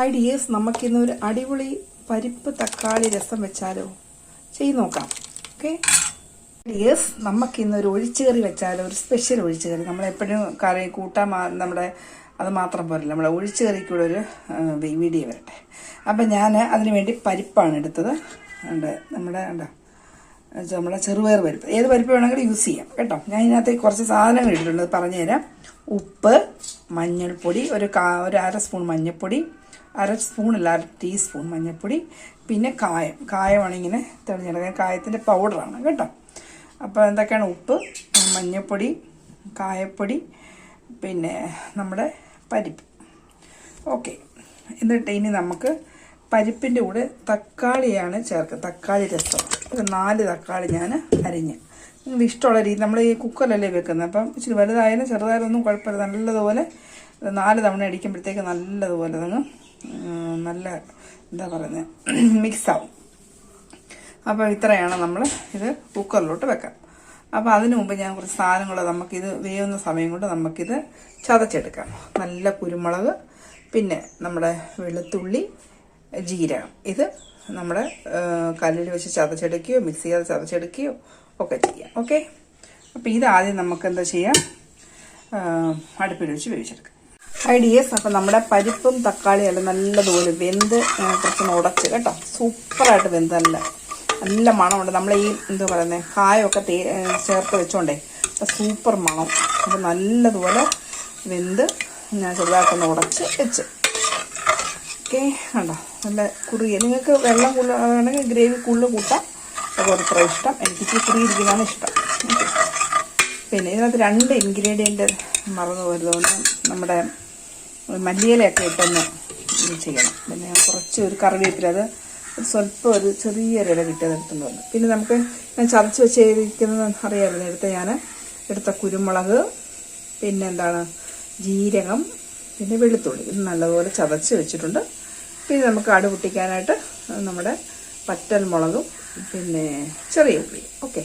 Hi dears നമുക്കിന്ന് ഒരു അടിപൊളി പരിപ്പ് തക്കാളി രസം വെച്ചാലോ? ചെയ്ത് നോക്കാം. ഓക്കെ? നമുക്കിന്ന് ഒരു ഒഴിച്ചുകറി വെച്ചാലോ? ഒരു സ്പെഷ്യൽ ഒഴിച്ചുകറി. നമ്മളെപ്പോഴും കറി കൂട്ടാൻ നമ്മുടെ അത് മാത്രം പോരല്ല. നമ്മളെ ഒഴിച്ചുകറിക്കൂടെ ഒരു വീഡിയോ വരട്ടെ. അപ്പം ഞാൻ അതിന് വേണ്ടി പരിപ്പാണ് എടുത്തത്. ഉണ്ട് നമ്മുടെ ഉണ്ടോ? നമ്മുടെ ചെറുപയർ പരിപ്പ്. ഏത് പരിപ്പ് വേണമെങ്കിലും യൂസ് ചെയ്യാം. കേട്ടോ? ഞാൻ ഇതിനകത്ത് കുറച്ച് സാധനങ്ങൾ ഇട്ടിട്ടുണ്ട്. പറഞ്ഞുതരാം. ഉപ്പ് മഞ്ഞൾപ്പൊടി ഒരു കാ ഒരു അര സ്പൂൺ മഞ്ഞൾപ്പൊടി അര സ്പൂണല്ല അര ടീസ്പൂൺ മഞ്ഞൾപ്പൊടി പിന്നെ കായം. കായമാണ് ഇങ്ങനെ തെളിഞ്ഞെടുക്കാൻ കായത്തിന്റെ പൗഡറാണ് കേട്ടോ. അപ്പോൾ എന്തൊക്കെയാണ് ഉപ്പ് മഞ്ഞൾപ്പൊടി കായപ്പൊടി പിന്നെ നമ്മുടെ പരിപ്പ്. ഓക്കെ എന്നിട്ട് ഇനി നമുക്ക് പരിപ്പിന്റെ കൂടെ തക്കാളിയാണ് ചേർക്കുക തക്കാളി രസം. ഒരു നാല് തക്കാളി ഞാൻ അരിഞ്ഞ്. നിങ്ങൾ ഇഷ്ടമുള്ള രീതി നമ്മൾ ഈ കുക്കറിലല്ലേ വെക്കുന്നത്. അപ്പം ഇച്ചിരി വലുതായാലും ചെറുതായാലും ഒന്നും കുഴപ്പമില്ല. നല്ലതുപോലെ നാല് തവണ അടിക്കുമ്പോഴത്തേക്ക് നല്ലതുപോലെ നിങ്ങൾ നല്ല എന്താ പറയുന്നത് മിക്സാവും. അപ്പോൾ ഇത്രയാണ് നമ്മൾ ഇത് കുക്കറിലോട്ട് വെക്കാം. അപ്പോൾ അതിനു മുമ്പ് ഞാൻ കുറച്ച് സാധനങ്ങൾ നമുക്കിത് വേവുന്ന സമയം കൊണ്ട് നമുക്കിത് ചതച്ചെടുക്കാം. നല്ല കുരുമുളക് പിന്നെ നമ്മുടെ വെളുത്തുള്ളി ജീരകം. ഇത് നമ്മുടെ കല്ലിൽ വെച്ച് ചതച്ചെടുക്കുകയോ മിക്സ് ചെയ്ത് ചതച്ചെടുക്കുകയോ ഒക്കെ ചെയ്യാം. ഓക്കെ? അപ്പോൾ ഇതാദ്യം നമുക്ക് എന്താ ചെയ്യാം? അടുപ്പിൽ വെച്ച് വേവിച്ചെടുക്കാം. ഐഡിയസ് അപ്പം നമ്മുടെ പരിപ്പും തക്കാളിയും എല്ലാം നല്ലതുപോലെ വെന്ത് കുറച്ച് ഉടച്ച് കേട്ടോ. സൂപ്പറായിട്ട് വെന്ത് നല്ല നല്ല മണമുണ്ട്. നമ്മൾ ഈ എന്താ പറയുന്നത് കായമൊക്കെ തേ ചേർത്ത് വെച്ചോണ്ടേ. സൂപ്പർ മണം. അപ്പം നല്ലതുപോലെ വെന്ത് ഞാൻ ചെറുതായിട്ടൊന്ന് ഉടച്ച് വെച്ച്. ഓക്കെ കണ്ടോ? നല്ല കുറുകിയ നിങ്ങൾക്ക് വെള്ളം കൂടുതൽ വേണമെങ്കിൽ ഗ്രേവി കൂടുതൽ കൂട്ടാം. അത് അത്ര ഇഷ്ടം. എനിക്ക് ഇച്ചിരി കുറുകിയിരിക്കുന്നതാണ് ഇഷ്ടം. പിന്നെ ഇതിനകത്ത് രണ്ട് ഇൻഗ്രീഡിയന്റ് മറന്നു പോയതുകൊണ്ട് നമ്മുടെ മല്ലിയിലയൊക്കെ ഇട്ടൊന്ന് ചെയ്യണം. പിന്നെ കുറച്ച് ഒരു കറിവേപ്പില. അത് സ്വല്പം ഒരു ചെറിയൊരു ഇല കിട്ടിയത് എടുത്തുകൊണ്ട് വന്നു. പിന്നെ നമുക്ക് ഞാൻ ചതച്ച് വെച്ചിരിക്കുന്നത് അറിയാമല്ലോ എടുത്ത ഞാൻ എടുത്ത കുരുമുളക് പിന്നെ എന്താണ്? ജീരകം പിന്നെ വെളുത്തുള്ളി. ഇത് നല്ലപോലെ ചതച്ച് വെച്ചിട്ടുണ്ട്. പിന്നെ നമുക്ക് അടു പൊട്ടിക്കാനായിട്ട് നമ്മുടെ പറ്റൽ മുളകും പിന്നെ ചെറിയ ഉള്ളി. ഓക്കെ.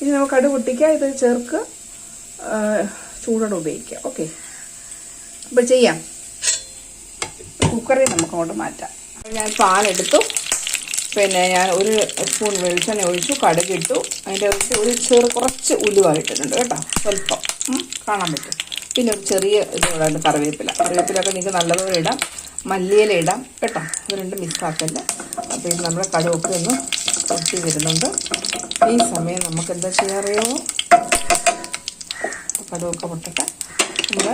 ഇനി നമുക്ക് അടു പൊട്ടിക്കുക ഇത് ചേർക്ക് ചൂടോടെ ഉപയോഗിക്കാം. ഓക്കെ. അപ്പോൾ ചെയ്യാം. കുക്കറിൽ നമുക്ക് അങ്ങോട്ട് മാറ്റാം. ഞാൻ പാലെടുത്തു. പിന്നെ ഞാൻ ഒരു സ്പൂൺ വെളിച്ചെണ്ണ ഒഴിച്ചു കടുകിട്ടു. അതിന്റെ അകത്ത് ഒരു ചെറു കുറച്ച് ഉലുവ ഇട്ടിട്ടുണ്ട് കേട്ടോ സ്വല്പം. കാണാൻ പറ്റും. പിന്നെ ഒരു ചെറിയ ഇത് ഇടാണ്ട് കറിവേപ്പില. കറിവേപ്പിലൊക്കെ നിങ്ങൾക്ക് നല്ലതുപോലെ ഇടാം. മല്ലിയില ഇടാം കേട്ടോ. ഇത് രണ്ടും മിക്സാക്കല്ല അപ്പോൾ ഇത് നമ്മുടെ കടുവൊക്കെ ഒന്ന് പൊട്ടി വരുന്നുണ്ട്. ഈ സമയം നമുക്ക് എന്താ ചെയ്യാറിയോ കടുവൊക്കെ പൊട്ടട്ടെ. നമ്മൾ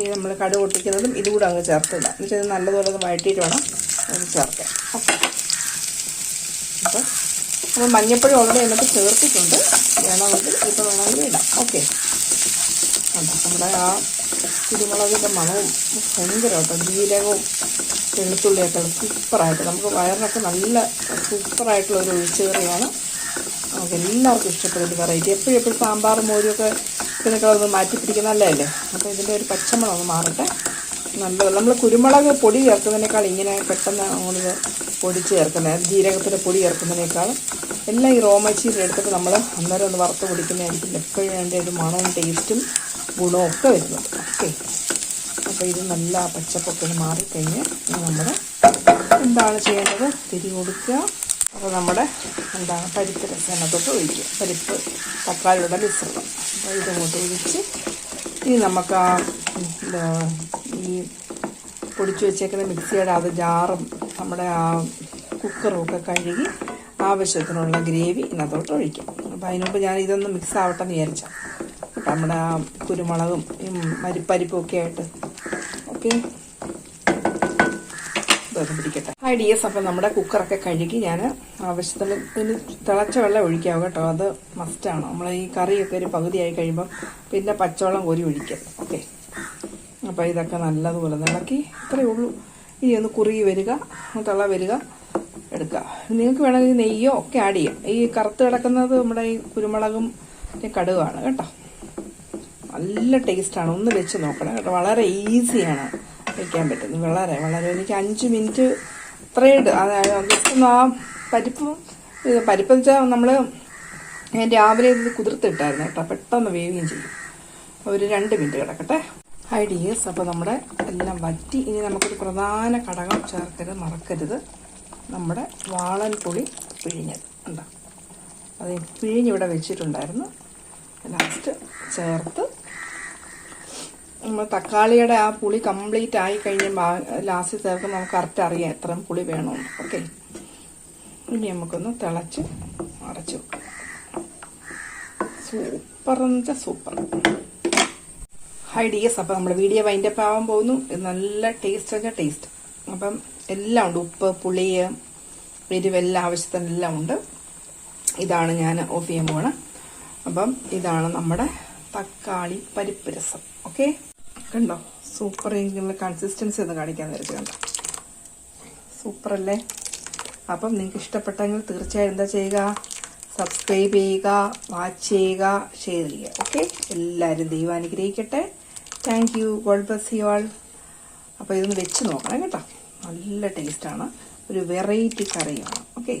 ഈ നമ്മൾ കടു പൊട്ടിക്കുന്നതും ഇതുകൂടെ അങ്ങ് ചേർത്തിടാം ഇത് നല്ലതുപോലെ ഒന്ന് വഴറ്റിയിട്ട് വേണം അത് ചേർക്കാൻ. ഓക്കെ. അപ്പോൾ നമ്മൾ മഞ്ഞപ്പൊടി ഓൾറെഡി അതിനകത്ത് ചേർത്തിട്ടുണ്ട്. വേണമെങ്കിൽ ഇപ്പോൾ വേണമെങ്കിൽ ഇടാം. ഓക്കെ. കണ്ടോ? നമ്മുടെ ആ കുരുമുളകിന്റെ മണവും ഭയങ്കര കേട്ടോ ജീരകവും വെളുത്തുള്ളിയൊക്കെ സൂപ്പറായിട്ട് നമുക്ക് വയറിനൊക്കെ നല്ല സൂപ്പറായിട്ടുള്ള ഒരു ഒഴിച്ചുകറിയാണ് നമുക്ക് എല്ലാവർക്കും ഇഷ്ടപ്പെടുന്ന വെറൈറ്റി. എപ്പോഴും എപ്പോഴും സാമ്പാർ മോരുമൊക്കെ ഇതിനൊക്കെ ഒന്ന് മാറ്റി പിടിക്കുന്ന നല്ലതല്ലേ? അപ്പോൾ ഇതിന്റെ ഒരു പച്ചമുളക് ഒന്ന് മാറട്ടെ. നല്ലത് നമ്മൾ കുരുമുളക് പൊടി ചേർക്കുന്നതിനേക്കാൾ ഇങ്ങനെ പെട്ടെന്ന് അങ്ങോട്ട് പൊടിച്ച് ചേർക്കുന്നത് ജീരകത്തിന്റെ പൊടി ചേർക്കുന്നതിനേക്കാളും എല്ലാം ഈ റോമച്ചീരി എടുത്തിട്ട് നമ്മൾ അന്നേരം ഒന്ന് വറുത്ത് പൊടിക്കുന്നതായിരിക്കും എപ്പോഴും അതിന്റെ ഒരു മണവും ടേസ്റ്റും ഗുണവും ഒക്കെ വരുന്നത് ഓക്കെ അപ്പോൾ ഇത് നല്ല പച്ചപ്പൊക്കെ മാറിക്കഴിഞ്ഞ് നമ്മൾ എന്താണ് ചെയ്യേണ്ടത്? തിരി കൊടുക്കുക. അപ്പോൾ നമ്മുടെ എന്താണ് പരിപ്പ് രസനത്തോട്ട് ഒഴിക്കുക പരിപ്പ് തക്കാളിയുടെ മിശ്രിതം. അപ്പോൾ ഇതങ്ങോട്ട് ഒഴിച്ച് ഇനി നമുക്ക് ആ ഈ പൊടിച്ചു വെച്ചേക്കുന്ന മിക്സിയുടെ അത് ജാറും നമ്മുടെ ആ കുക്കറും ഒക്കെ കഴുകി ആവശ്യത്തിനുള്ള ഗ്രേവി ഇതിനകത്തോട്ട് ഒഴിക്കും. അപ്പോൾ അതിനുമ്പ് ഞാൻ ഇതൊന്ന് മിക്സ് ആവട്ടെ എന്ന് വിചാരിച്ചു. നമ്മുടെ ആ കുരുമുളകും ഈ മരിപ്പരിപ്പും ഒക്കെ ആയിട്ട്. ഓക്കെ. ഇതൊക്കെ പിടിക്കട്ടെ. ഹൈ ഡി എസ് അപ്പം നമ്മുടെ കുക്കറൊക്കെ കഴുകി ഞാൻ ആവശ്യത്തിന് തിളച്ച വെള്ളം ഒഴിക്കാവും കേട്ടോ. അത് മസ്റ്റാണ് നമ്മൾ ഈ കറിയൊക്കെ ഒരു പകുതിയായി കഴിയുമ്പം പിന്നെ പച്ചവെള്ളം കോരി ഒഴിക്കുക ഓക്കെ. അപ്പോൾ ഇതൊക്കെ നല്ലതുപോലെ ഇളക്കി ഇത്രയേ ഉള്ളൂ. ഇനി ഒന്ന് കുറുകി വരിക തിള വരിക എടുക്കുക. നിങ്ങൾക്ക് വേണമെങ്കിൽ നെയ്യോ ഒക്കെ ആഡ് ചെയ്യാം. ഈ കറുത്ത് കിടക്കുന്നത് നമ്മുടെ ഈ കുരുമുളകും കടുകാണ് കേട്ടോ. നല്ല ടേസ്റ്റാണ് ഒന്ന് വെച്ച് നോക്കണം കേട്ടോ. വളരെ ഈസിയാണ് വയ്ക്കാൻ പറ്റും. വളരെ വളരെ എനിക്ക് അഞ്ച് മിനിറ്റ് ജസ്റ്റ് ഒന്ന് ആ പരിപ്പ് പരിപ്പ് വെച്ചാൽ നമ്മൾ ഞാൻ രാവിലെ ഇത് കുതിർത്തിട്ടായിരുന്നു കേട്ടോ. പെട്ടെന്ന് വേവുകയും ചെയ്യും ഒരു രണ്ട് മിനിറ്റ് കിടക്കട്ടെ. ഹൈ അപ്പോൾ നമ്മുടെ എല്ലാം വറ്റി. ഇനി നമുക്കൊരു പ്രധാന ഘടകം ചേർക്കരുത് മറക്കരുത്. നമ്മുടെ വാളൻ പുളി പിഴിഞ്ഞത്. ഉണ്ടോ അത് പിഴിഞ്ഞിവിടെ വെച്ചിട്ടുണ്ടായിരുന്നു. ലാസ്റ്റ് ചേർത്ത് നമ്മൾ തക്കാളിയുടെ ആ പുളി കംപ്ലീറ്റ് ആയി കഴിയുമ്പോൾ ലാസ്റ്റ് ചേർക്കുമ്പോൾ നമുക്ക് കറക്റ്റ് അറിയാം എത്ര പുളി വേണമെന്ന് ഓക്കെ ഇനി നമുക്കൊന്ന് തിളച്ച് അടച്ചു സൂപ്പർ എന്ന് വെച്ചാൽ സൂപ്പർ ഹൈ ഡിയസ് അപ്പം നമ്മുടെ വീഡിയോ വൈൻഡപ്പ് ആവാൻ പോകുന്നു. നല്ല ടേസ്റ്റ് വെച്ചാൽ ടേസ്റ്റ് അപ്പം എല്ലാം ഉണ്ട്. ഉപ്പ് പുളി എരിവ് എല്ലാം ആവശ്യത്തിന് എല്ലാം ഉണ്ട്. ഇതാണ് ഞാൻ ഓഫ് ചെയ്യാൻ പോണത് അപ്പം ഇതാണ് നമ്മുടെ തക്കാളി പരിപ്പ് രസം. ഓക്കെ കണ്ടോ? സൂപ്പർ ഇങ്ങനെ കൺസിസ്റ്റൻസി ഒന്ന് കാണിക്കാൻ നേരത്തെ കണ്ടോ? സൂപ്പർ അല്ലേ അപ്പം നിങ്ങൾക്ക് ഇഷ്ടപ്പെട്ടെങ്കിൽ തീർച്ചയായും എന്താ ചെയ്യുക? സബ്സ്ക്രൈബ് ചെയ്യുക വാച്ച് ചെയ്യുക ഷെയർ ചെയ്യുക. ഓക്കെ എല്ലാവരും ദൈവം അനുഗ്രഹിക്കട്ടെ. Thank you God bless you all അപ്പോൾ ഇതൊന്ന് വെച്ച് നോക്കണം കേട്ടോ. നല്ല ടേസ്റ്റാണ് ഒരു വെറൈറ്റി കറിയാണ്. ഓക്കെ